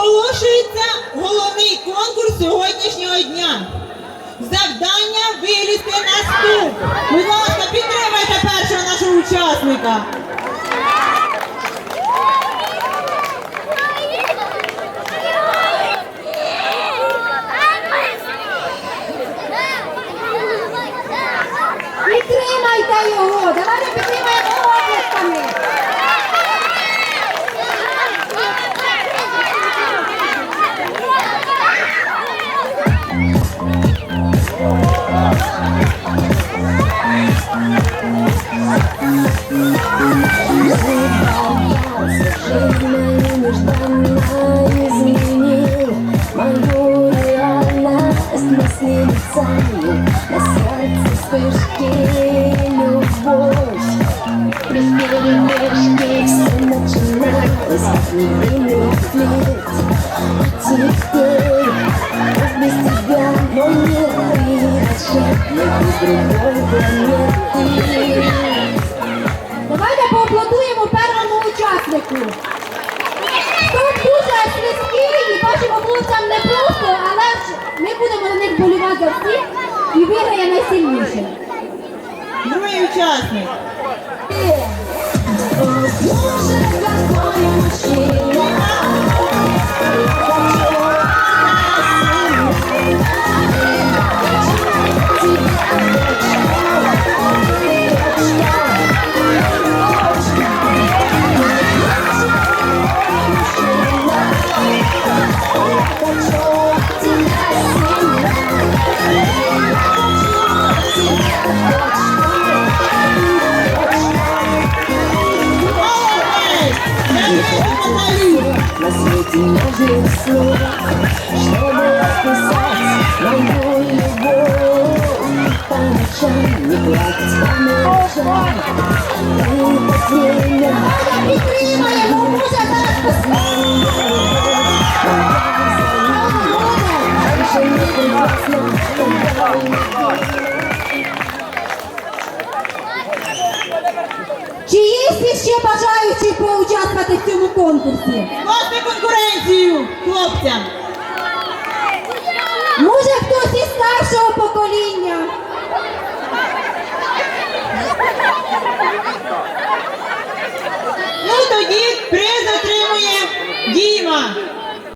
Оголошується головний конкурс сьогоднішнього дня. Завдання вилізти на ступ. Будь ласка, підтримайте першого нашого учасника. вспышки любовь При перемешке все начиналось Как невинный флирт А теперь без тебя мой мир Волшебник из другой планеты Давайте поаплодуємо першому учаснику. Тут дуже слизький і вашим обличчям не просто, але ж ми будемо на них болювати за виграє найсильніше. Другий учасник. На свете нужных Чтобы описать мою любовь По ночам не плакать по ночам И время Підтримаємо, може зараз Раньше не прекрасно, когда Є ще бажаючі поучаствувати в цьому конкурсі? Власне конкуренцію хлопцям. Може хтось із старшого покоління?